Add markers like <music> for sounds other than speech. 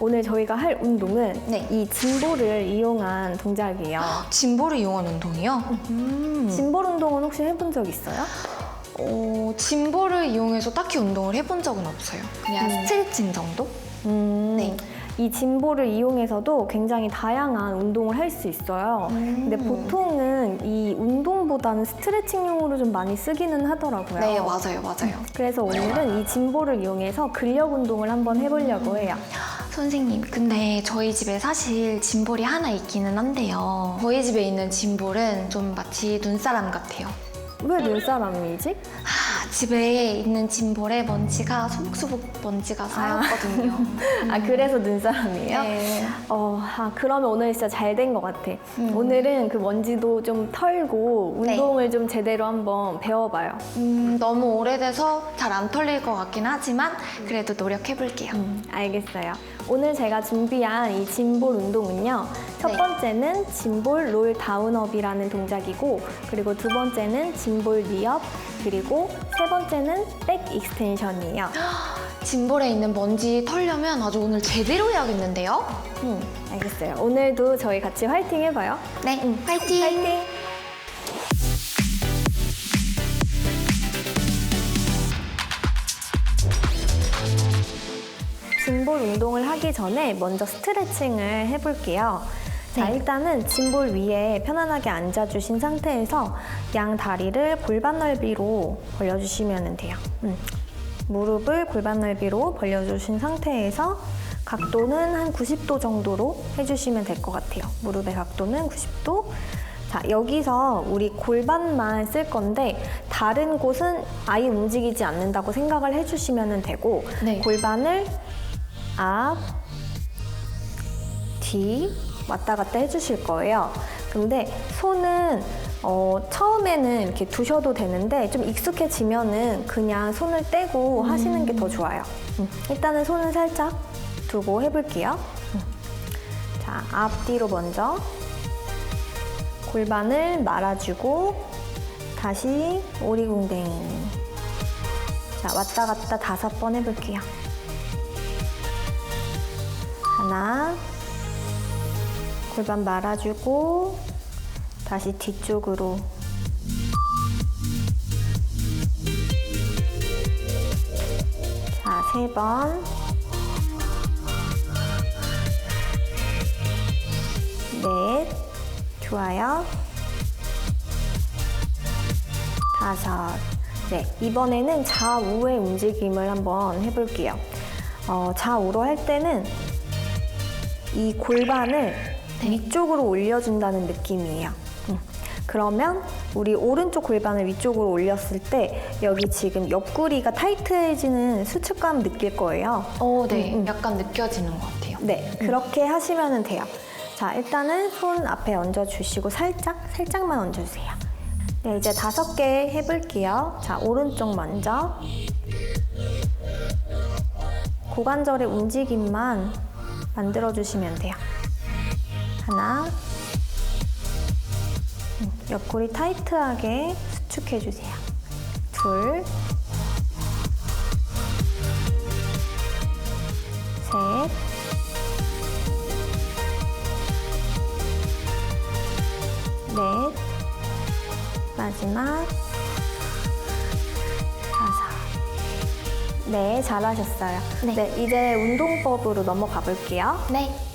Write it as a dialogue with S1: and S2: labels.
S1: 오늘 저희가 할 운동은
S2: 네.
S1: 이 짐볼을 이용한 동작이에요.
S2: 짐볼을 이용한 운동이요? 음.
S1: 짐볼 운동은 혹시 해본 적 있어요?
S2: 어, 짐볼을 이용해서 딱히 운동을 해본 적은 없어요. 그냥
S1: 음.
S2: 스트레칭 정도?
S1: 음,
S2: 네.
S1: 이 짐볼을 이용해서도 굉장히 다양한 운동을 할 수 있어요.
S2: 음.
S1: 근데 보통은 이 운동보다는 스트레칭용으로 좀 많이 쓰기는 하더라고요.
S2: 네, 맞아요, 맞아요.
S1: 그래서 오늘은 이 짐볼을 이용해서 근력 운동을 한번 해보려고 해요.
S2: 선생님, 근데 저희 집에 사실 짐볼이 하나 있기는 한데요. 저희 집에 있는 짐볼은 좀 마치 눈사람 같아요.
S1: 왜 눈사람이지?
S2: 아, 집에 있는 짐볼에 먼지가 소복소복 먼지가 쌓였거든요. <laughs>
S1: 아 그래서 눈사람이에요?
S2: 네.
S1: 어, 아, 그러면 오늘 진짜 잘 된 것 같아.
S2: 음.
S1: 오늘은 그 먼지도 좀 털고
S2: 네.
S1: 운동을 좀 제대로 한번 배워봐요.
S2: 음, 너무 오래돼서 잘 안 털릴 것 같긴 하지만 그래도 노력해볼게요.
S1: 음, 알겠어요. 오늘 제가 준비한 이 짐볼 운동은요. 첫
S2: 네.
S1: 번째는 짐볼 롤 다운업이라는 동작이고, 그리고 두 번째는 짐볼 리업, 그리고 세 번째는 백 익스텐션이에요. <gasps>
S2: 짐볼에 있는 먼지 털려면 아주 오늘 제대로 해야겠는데요?
S1: 음, 알겠어요. 오늘도 저희 같이 화이팅 해봐요.
S2: 네, 화이팅!
S1: 화이팅! 짐볼 운동을 하기 전에 먼저 스트레칭을 해볼게요. 자,
S2: 네.
S1: 일단은 짐볼 위에 편안하게 앉아주신 상태에서 양 다리를 골반 넓이로 벌려주시면 돼요. 음. 무릎을 골반 넓이로 벌려주신 상태에서 각도는 한 90도 정도로 해주시면 될 것 같아요. 무릎의 각도는 90도. 자, 여기서 우리 골반만 쓸 건데 다른 곳은 아예 움직이지 않는다고 생각을 해주시면 되고
S2: 네.
S1: 골반을 앞, 뒤 왔다 갔다 해주실 거예요. 근데 손은 어, 처음에는 이렇게 두셔도 되는데 좀 익숙해지면은 그냥 손을 떼고 하시는 게 더 좋아요. 음, 일단은 손을 살짝 두고 해볼게요. 음. 자, 앞뒤로 먼저 골반을 말아주고 다시 오리궁댕이. 자, 왔다 갔다 다섯 번 해볼게요. 하나, 골반 말아주고 다시 뒤쪽으로 자, 세 번. 넷. 좋아요. 다섯. 네, 이번에는 좌우의 움직임을 한번 해볼게요. 어, 좌우로 할 때는 이 골반을 위쪽으로 올려준다는 느낌이에요. 음. 그러면 우리 오른쪽 골반을 위쪽으로 올렸을 때 여기 지금 옆구리가 타이트해지는 수축감 느낄 거예요.
S2: 어, 네.
S1: 음, 음.
S2: 약간 느껴지는 것 같아요.
S1: 네, 그렇게 하시면 돼요. 자, 일단은 손 앞에 얹어주시고 살짝, 살짝만 얹어주세요. 네, 이제 다섯 개 해볼게요. 자, 오른쪽 먼저. 고관절의 움직임만 만들어주시면 돼요. 하나. 음, 옆구리 타이트하게 수축해주세요. 둘. 셋. 넷, 마지막 다섯. 네, 잘하셨어요.
S2: 네.
S1: 네, 이제 운동법으로 넘어가 볼게요.
S2: 네.